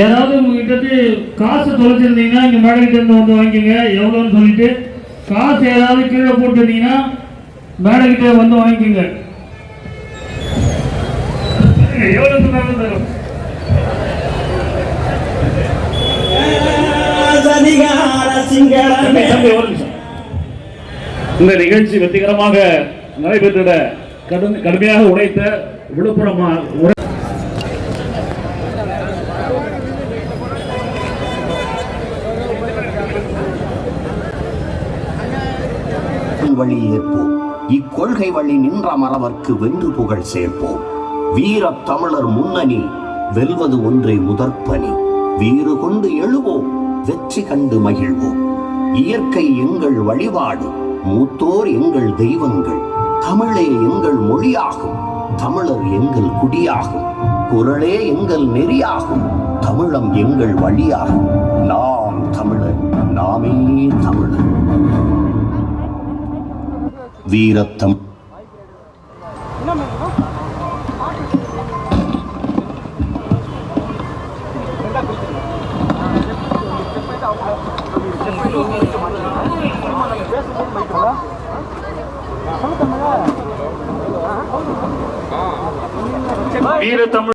யாராவது உங்ககிட்ட காசு தொலைச்சிருந்தீங்கன்னா இங்க மேடம் கிட்ட இருந்து வந்து வாங்கிக்கோங்க. எவ்வளோன்னு சொல்லிட்டு காசு ஏதாவது கீழே போட்டுருந்தீங்கன்னா மேடம் கிட்ட வந்து வாங்கிக்கோங்க. எவ்வளோ சொன்னாலும் தரும். இந்த நிகழ்ச்சி வெற்றிகரமாக நடைபெற்றிட கடுமையாக உழைத்த விழுப்புரம் வழி ஏற்போம். இக்கொள்கை வழி நின்ற மரவர்க்கு வென்று புகழ் சேர்ப்போம். வீரத் தமிழர் முன்னணி வெல்வது ஒன்றே முதற்பணி. வீறு கொண்டு எழுவோம் வெற்றி கண்டு மகிழ்வோம். இயற்கை எங்கள் வழிபாடு மூத்தோர் எங்கள் தெய்வங்கள். தமிழே எங்கள் மொழியாகும். தமிழர் எங்கள் குடியாகும். குரலே எங்கள் நெறியாகும். தமிழம் எங்கள் வழியாகும். நாம் தமிழர் நாமே தமிழர். வீரத்தம் வீர தமிழ்